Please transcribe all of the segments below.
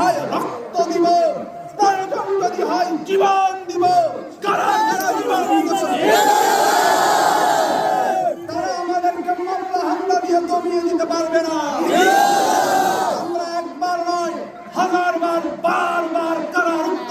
হয় রক্ত দিব প্রয়োজন যদি হয় জীবন দিব কারা কারা জীবন দিতে তারা আমাদেরকে মামলা হামলা দিয়ে দমিয়ে দিতে পারবে না আমরা একবার নয় হাজার বার বারবার কারারুদ্ধ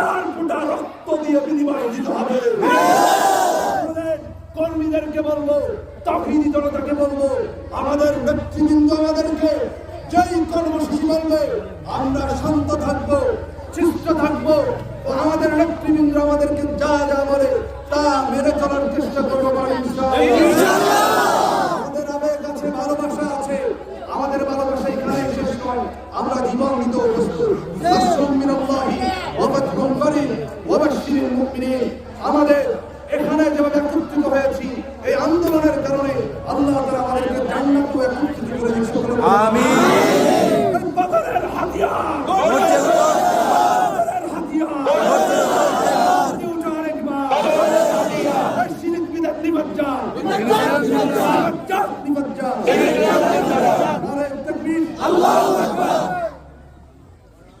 হাজার ফোঁটা রক্ত দিয়ে বিনিময় দিতে হবে কর্মীদেরকে বলব তখনই জনতাকে বলব আমাদের নেতৃবৃন্দ আমাদেরকে যেই কর্মসূচি বলবে আমরা শান্ত থাকব চিত্ত থাকব আমাদের নেতৃবৃন্দ আমাদেরকে যা যা বলে তা মেনে চলার চেষ্টা করব আমাদের আবেগ আছে ভালোবাসা আছে আমাদের ভালোবাসা এখানে শেষ নয় আমরা জীবন দিতে প্রস্তুত। আমাদের এখানে যেভাবে একত্রিত হয়েছি এই আন্দোলনের কারণে আল্লাহ তাআলা আমাদেরকে জান্নাতে একত্রিত করে হাতিয়ার।